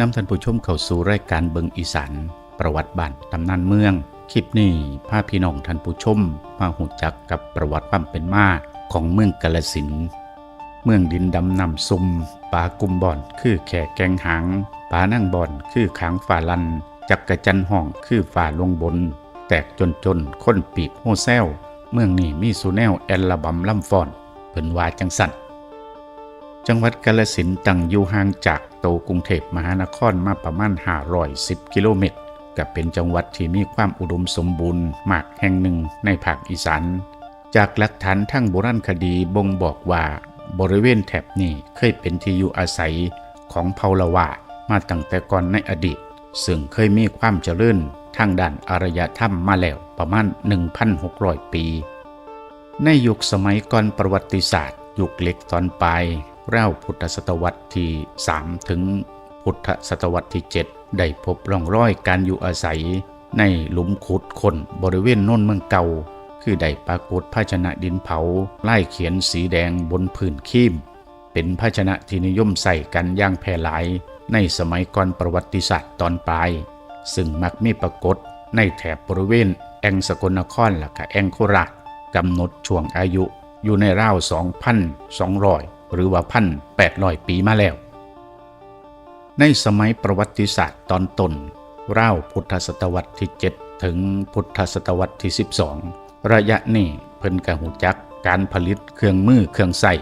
นำท่านผู้ชมเข้าสู่รายการเบิงอีสานประวัติบ้านตำนานเมือง คลิปนี้พาพี่น้องท่านผู้ชมมาหูจักกับประวัติความเป็นมาของเมืองกาลสินเมืองดินดำนำซุมป่ากุมบ่อนคือแขกแกงหางป่านั่งบ่อนคือขางฝ่าลัน จักกระจันห้องคือฝ่าลงบน แตกจนจนค้นปีกโฮแซวเมืองนี้มีสุแนวแอลลบัมล่ำฟอนเพิ่นวาจังสันจังหวัดกาลสินตั้งอยู่ห่างจาก ตกรุงเทพมหานครมาประมาณ510กิโลเมตรกับเป็นจังหวัดที่มีความอุดมสมบูรณ์มากแห่งหนึ่งในภาคอีสานจากหลักฐานทั้งโบราณคดีบ่งบอกว่าบริเวณแถบนี้เคยเป็นที่อยู่อาศัยของเผ่าละวามาตั้งแต่ก่อนในอดีต ซึ่งเคยมีความเจริญทางด้านอารยธรรมมาแล้วประมาณ 1,600 ปี ในยุคสมัยก่อนประวัติศาสตร์ ยุคเล็กตอนปลาย ราวพุทธศตวรรษที่ 3 ถึงพุทธศตวรรษที่ 7 ได้พบร่องรอยการอยู่อาศัย ในหลุมขุดคนบริเวณโน้นเมืองเก่า คือได้ปรากฏภาชนะดินเผาไล่เขียนสีแดงบนผืนคีม เป็นภาชนะที่นิยมใส่กันย่างแพร่หลาย ในสมัยก่อนประวัติศาสตร์ตอนปลาย ซึ่งมักมีปรากฏในแถบบริเวณแองสกลนครและก็แองโคราชกำหนดช่วงอายุอยู่ในราว 2,200 หรือว่า1,800ปีมาแล้ว ในสมัยประวัติศาสตร์ตอนต้นราวพุทธศตวรรษที่ 7 ถึงพุทธศตวรรษที่ 12 ระยะนี้เพิ่นกะหูจักการผลิตเครื่องมือเครื่องใส่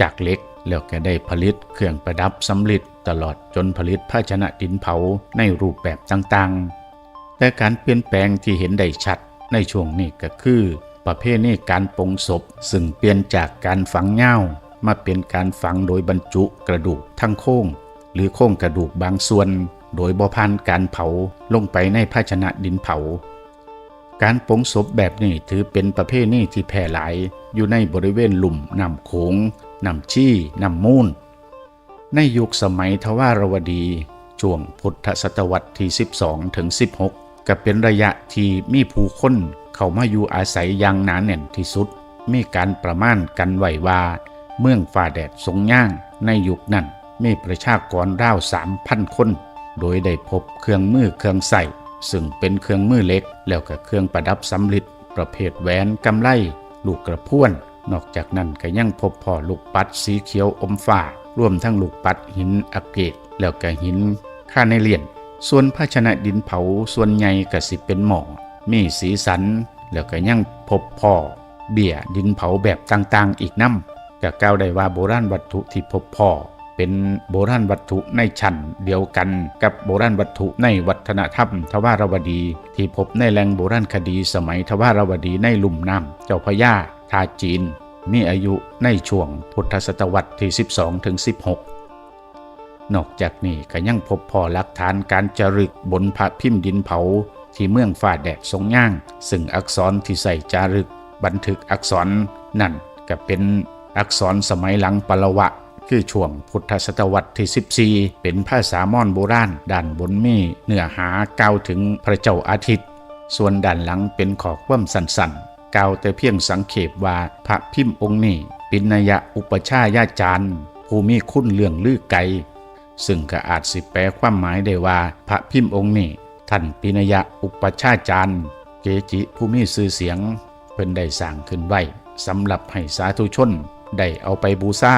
จากเล็กแล้วก็ได้ผลิตเครื่องประดับสำลิดตลอดจนผลิตภาชนะดินเผาในรูปแบบต่างๆ แต่การเปลี่ยนแปลงที่เห็นได้ชัดในช่วงนี้ก็คือ ประเภทนี้การปงศพ ซึ่งเปลี่ยนจากการฝังเหย้า มาเป็นการฝังโดยบรรจุกระดูกทั้งโค้ง หรือโค้งกระดูกบางส่วน โดยบ่ผ่านการเผาลงไปในภาชนะดินเผา การปงศพแบบนี้ถือเป็นประเภทนี้ที่แพร่หลายอยู่ในบริเวณหลุมน้ำโขงน้ำชี่น้ำมูลในยุคสมัยทวารวดี ช่วงพุทธศตวรรษที่ 12 ถึง 16 ก็เป็นระยะที่มีผู้คนเข้ามาอยู่อาศัยอย่างหนาแน่นที่สุด มีการประมาณกันไหวว่า เมืองฝ่าแดดสงย่างในยุคนั้นมีประชากรราว3,000คน โดยได้พบเครื่องมือเครื่องใส่ซึ่งเป็นเครื่องมือเล็ก แล้วก็เครื่องประดับสำลิดประเภทแหวนกำไลลูกกระพ่วน นอกจากนั้นก็ยังพบพ่อลูกปัดสีเขียวอมฟ้ารวมทั้งลูกปัดหินอักเกตแล้วก็หินค่าในเลียน ส่วนภาชนะดินเผาส่วนใหญ่ก็สิเป็นหมอมีสีสัน แล้วก็ยังพบพ่อเบียดินเผาแบบต่างๆอีกน้ำ ก็กล่าวได้ว่าโบราณวัตถุที่พบพ่อเป็นโบราณวัตถุในชั้นเดียวกันกับโบราณวัตถุในวัฒนธรรมทวารวดี ที่พบในแหล่งโบราณคดีสมัยทวารวดีในลุ่มน้ำเจ้าพระยาทาจีน มีอายุในช่วงพุทธศตวรรษที่ 12ถึง16 นอกจากนี้ก็ยังพบพอหลักฐานการจารึกบนพระพิมพ์ดินเผา ที่เมืองฝ่าแดดทรงย่าง ซึ่งอักษรที่ใส่จารึก บันทึกอักษรนั่นก็เป็น อักษรสมัยหลังปลวะ คือช่วงพุทธศตวรรษที่ 14 เป็นภาษามอญโบราณด้านบนมีเนื้อหากล่าวถึงพระเจ้าอาทิตย์ ส่วนด้านหลังเป็นขอความสั้นๆกล่าวแต่เพียงสังเขปว่าพระพิมพ์องค์นี้ป็นนยะอุปชายาจารย์ผู้มีคุณเรื่องลือไกลซึ่งก็อาจสิแปลความหมายได้ว่า พระพิมพ์องค์นี้ท่านปินยะอุปชาจารย์เกจิผู้มีชื่อเสียง เพิ่นได้สร้างขึ้นไว้สำหรับให้สาธุชน ได้เอาไปบูชา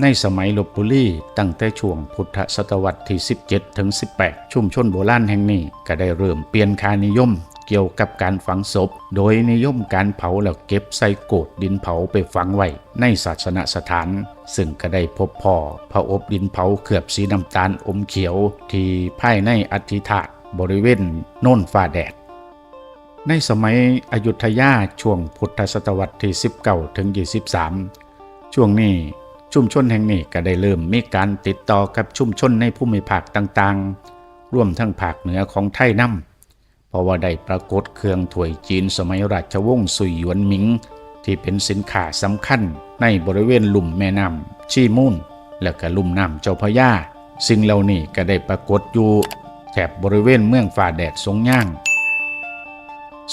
ในสมัยลบบุรีตั้งแต่ช่วงพุทธศตวรรษที่ 17 ถึง 18 ชุมชนโบราณแห่งนี้ก็ได้เริ่มเปลี่ยนค่านิยมเกี่ยวกับการฝังศพ โดยนิยมการเผาแล้วเก็บใส่โกดดินเผาไปฝังไว้ในศาสนสถาน ซึ่งก็ได้พบพ่อพระอบดินเผาเขือบสีน้ำตาลอมเขียวที่ภายในอธิธาตบริเวณโน่นฟ้าแดด ในสมัยอยุธยาช่วงพุทธศตวรรษที่ 19 ถึง 23 ช่วงนี้ชุมชนแห่งนี้ก็ได้เริ่มมีการติดต่อกับชุมชนในภูมิภาคต่างๆ ร่วมทั้งภาคเหนือของไทยน้ำเพราะว่าได้ปรากฏเครื่องถวยจีนสมัยราชวงศ์สุยหยวนหมิง ที่เป็นสินค้าสำคัญในบริเวณลุ่มแม่น้ำชีมูนและก็ลุ่มน้ำเจ้าพระยาสิ่งเหล่านี้ก็ได้ปรากฏอยู่แถบบริเวณเมืองฝ่าแดดสงย่าง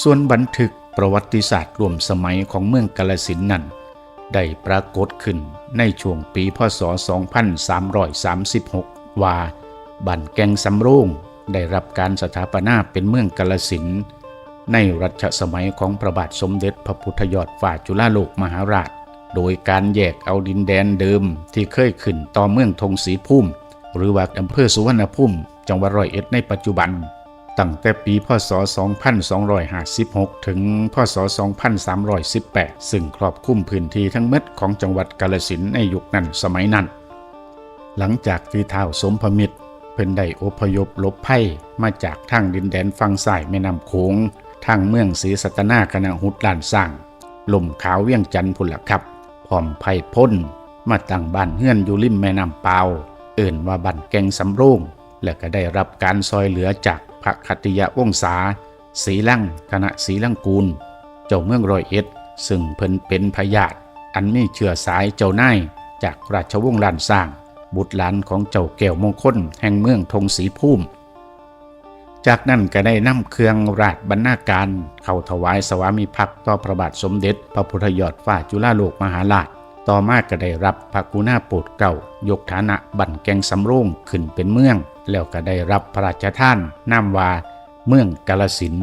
ส่วนบันทึกประวัติศาสตร์รวมสมัยของเมืองกาลสินนั้น ได้ปรากฏขึ้นในช่วงปีพศ 2336 ว่าบ้านแกงสำโรงได้รับการสถาปนาเป็นเมืองกาลสินในรัชสมัยของพระบาทสมเด็จพระพุทธยอดฝ่าจุฬาโลกมหาราช โดยการแยกเอาดินแดนเดิมที่เคยขึ้นต่อเมืองธงศรีภูมิหรือว่าอำเภอสุวรรณภูมิจังหวัดร้อยเอ็ดในปัจจุบัน ตั้งแต่ปีพศ 2256 ถึงพศ 2318 ซึ่งครอบคลุมพื้นที่ทั้งหมดของจังหวัดกาฬสินในยุคนั้นสมัยนั้น หลังจากที่ท้าวสมพมิตรเพิ่นได้อพยพลบภัยมาจากทางดินแดนฝั่งซ้ายแม่น้ำโขงทางเมืองศรีสัตนาคณะหุดลานสร้างลมขาวเวียงจันทน์พุ่นละครับพร้อมไผ่พ้นมาตั้งบ้านเฮือนอยู่ริมแม่น้ำเปาเอิ่นว่าบ้านแกงสำโรงและก็ได้รับการซอยเหลือจาก ระคติยวงศาศรีลังคณะศรีลังกูล เจ้าเมืองรอยเอ็ด ซึ่งเพิ่นเป็นพญาตอันมีเชื้อสายเจ้านายจากราชวงศ์ลานสร้าง บุตรหลานของเจ้าแก้วมงคลแห่งเมืองธงศรีภูมิจากนั้นก็ได้นำเครื่องราชบรรณาการ เข้าถวายสวามิภักดิ์ต่อพระบาทสมเด็จ พระพุทธยอดฟ้าจุฬาโลกมหาราช ต่อมาก็ได้รับพระกุณาโปรดเกล้ายกฐานะบั่นแกงสำโรงขึ้นเป็นเมือง แล้วก็ได้รับพระราชทานนามว่าเมืองกาลสิน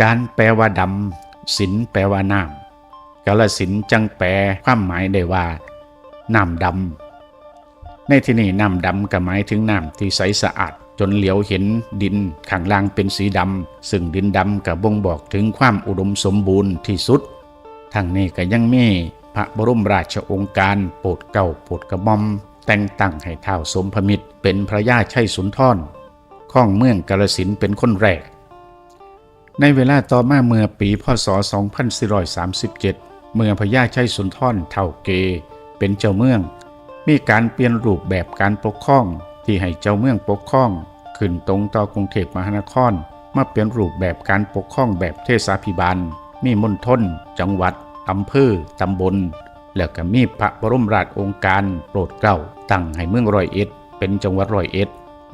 การแปลว่าดำสินแปลว่าน้ำกาลสินจังแปลความหมายได้ว่าน้ำดำในที่นี้น้ำดำก็หมายถึงน้ำที่ใสสะอาดจนเหลียวเห็นดินข้างล่างเป็นสีดำซึ่งดินดำก็บ่งบอกถึงความอุดมสมบูรณ์ที่สุดทั้งนี้ก็ยังมีพระบรมราชองค์การโปรดเกล้าโปรดกระหม่อม แต่งตั้งให้ท้าวสมพมิตรเป็นพระยาชัยสุนทรข้องเมืองกาลสินเป็นคนแรก ในเวลาต่อมาเมื่อปีพศ 2437 เมื่อพญาชัยสุนทรเท่าเก เป็นเจ้าเมือง มีการเปลี่ยนรูปแบบการปกครองที่ให้เจ้าเมืองปกครอง ขึ้นตรงต่อกรุงเทพมหานครมาเปลี่ยนรูปแบบการปกครองแบบเทศาภิบาล มีมณฑลจังหวัดอำเภอตำบล แล้วก็มีพระบรมราชองการโปรดเกล้าตั้งให้เมืองร้อยเอ็ด เป็นจังหวัดร้อยเอ็ด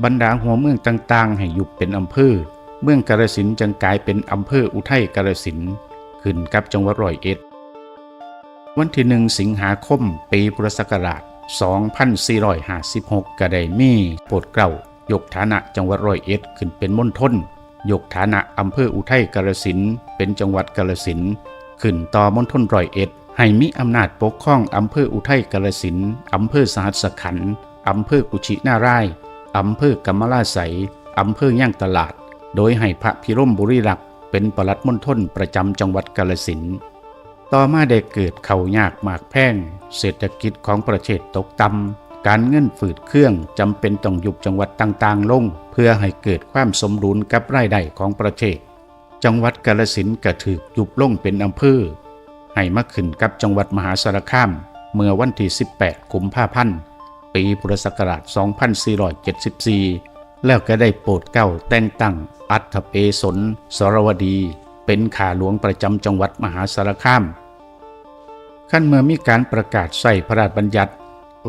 บรรดาหัวเมืองต่างๆ ให้ยุบเป็นอำเภอ เมืองกาฬสินจึงกลายเป็นอำเภออุทัยกาฬสินขึ้นกับจังหวัดร้อยเอ็ด วันที่หนึ่งสิงหาคมปีพุทธศักราช 2456 ก็ได้มีโปรดเกล้ายกฐานะจังหวัดร้อยเอ็ดขึ้นเป็นมณฑลยกฐานะอำเภออุทัยกาฬสินเป็นจังหวัดกาฬสินขึ้นต่อมณฑลร้อยเอ็ด ให้มีอำนาจปกครองอำเภออุทัยกาฬสินอำเภอสหัสขันธ์อำเภอกุชินารายอำเภอกำมะลาไสยอำเภอย่างตลาด โดยให้พระพิร่มบุรีรักเป็นปลัดมณฑลประจำจังหวัดกาฬสินต่อมาได้เกิดเข่ายากหมากแพงเศรษฐกิจของประเทศตกต่ำการเงินฝืดเครื่องจำเป็นต้องยุบจังหวัดต่างๆ ลง เพื่อให้เกิดความสมดุลกับรายได้ของประเทศ จังหวัดกาฬสินธุ์ก็ถูกยุบลงเป็นอำเภอ ให้มาขึ้นกับจังหวัดมหาสารคาม เมื่อวันที่ 18กุมภาพันธ์ปีพุทธศักราช 2474 แล้วก็ได้โปรดเกล้าแต่งตั้งอัฐเปสนสรวดี เป็นขาหลวงประจำจังหวัดมหาสารคาม ขั้นเมื่อมีการประกาศใส่พระราชบัญญัติ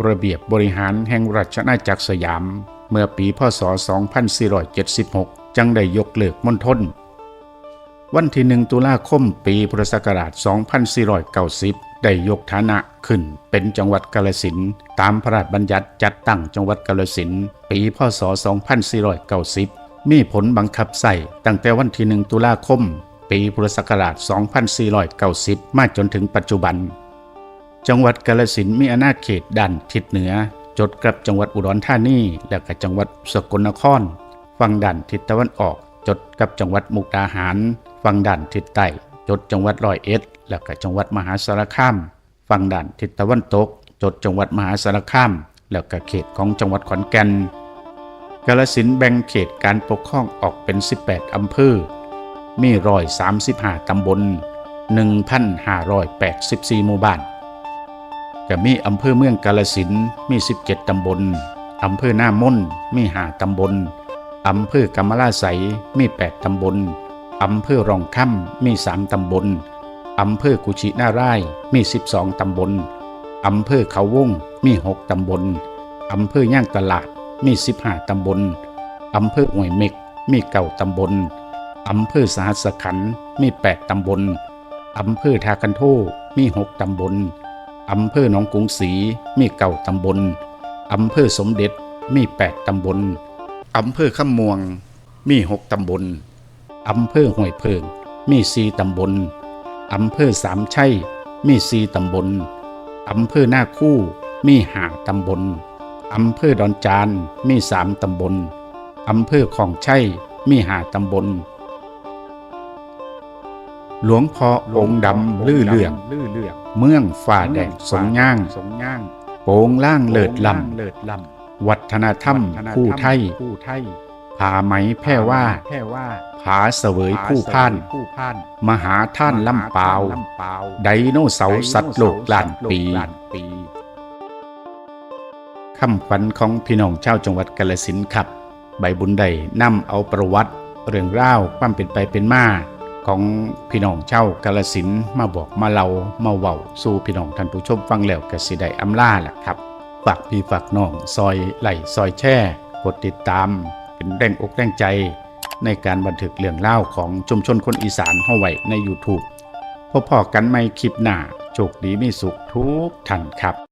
ระเบียบบริหารแห่งราชอาณาจักรสยาม เมื่อปีพศ 2476 จังได้ยกเลิกมณฑล วันที่หนึ่งตุลาคมปีพุทธศักราช 2490 ได้ยกฐานะขึ้นเป็นจังหวัดกาฬสินตามพระราชบัญญัติจัดตั้งจังหวัดกาฬสินปีพศ 2490 มีผลบังคับใส่ตั้งแต่วันที่หนึ่งตุลาคม ปีพุทธศักราช 2490 มาจนถึงปัจจุบัน จังหวัดกาฬสินมีอาณาเขตด้านทิศเหนือ จดกับจังหวัดอุดรธานีและก็จังหวัดสกลนครฝั่งด้านทิศตะวันออก จดกับจังหวัดมุกดาหาร ฝั่งด้านทิศใต้จดจังหวัดร้อยเอ็ด และก็จังหวัดมหาสารคามฝั่งด้านทิศตะวันตก จดจังหวัดมหาสารคาม แล้วก็เขตของจังหวัดขอนแก่นกาฬสินแบ่งเขตการปกครองออกเป็น 18 อำเภอ มีร้อย35ตำบล 1,584 หมู่บ้านก็มีอำเภอเมืองกาลสินมี 17 ตำบล อำเภอหน้ามนมีหาตำบล อำเภอกำมะลาไสมี 8 ตำบล อำเภอรองค่ำมี3ตำบล อำเภอกุชินารายณ์มี12ตำบล อำเภอเขาวงมี6ตำบล อำเภอย่างตลาดมี15ตำบล อำเภอห้วยเม็กมีเก้าตำบล อำเภอสหัสขันธ์มี8ตำบล อำเภอทากันโทมี6ตำบล อำเภอหนองกุงศรีมีเก้าตำบล อำเภอสมเด็จมี8ตำบล อำเภอขมวงมี6ตำบล อำเภอห้วยเพิง มี4ตำบล อำเภอสามชัย มี4ตำบล อำเภอหน้าคู่ มีห้าตำบล อำเภอดอนจาน มี3ตำบล อำเภอของชัย มีห้าตำบล หลวงพ่อองค์ดำลื่อเลืองลื่อเลืองเมืองฝ่าแดงสงย่างสงย่างโปงล่างเลิดลเลิดลำวัฒนธรรมำคู่ไทยคู่ไทยผาไหมแพร่ว่าแพ่ว่า ผาเสวยผู้พ่านผู้พ่าน มหาท่านลำเปาวลำเปาวไดโนเสาร์สัตว์โลกล้านปีล้านปีคำขวัญของพี่น้องชาวจังหวัดกาฬสินธุ์ครับ ใบบุญใดนำเอาประวัติ เรื่องราวความเป็นไปเป็นมาของพี่น้องชาวกาฬสินธุ์มาบอกมาเล่ามาเว้าสู่พี่น้องท่านผู้ชมฟังแล้วก็สิได้อำลาล่ะครับฝากพี่ฝากน้องซอยไหลซอยแช่กดติดตาม เป็นแรงอกแรงใจ ในการบันทึกเรื่องเล่าของชุมชนคนอีสานเฮาไว้ใน YouTube พบพอกันไม่คลิปหน้าโชคดีมีสุขทุกท่านครับ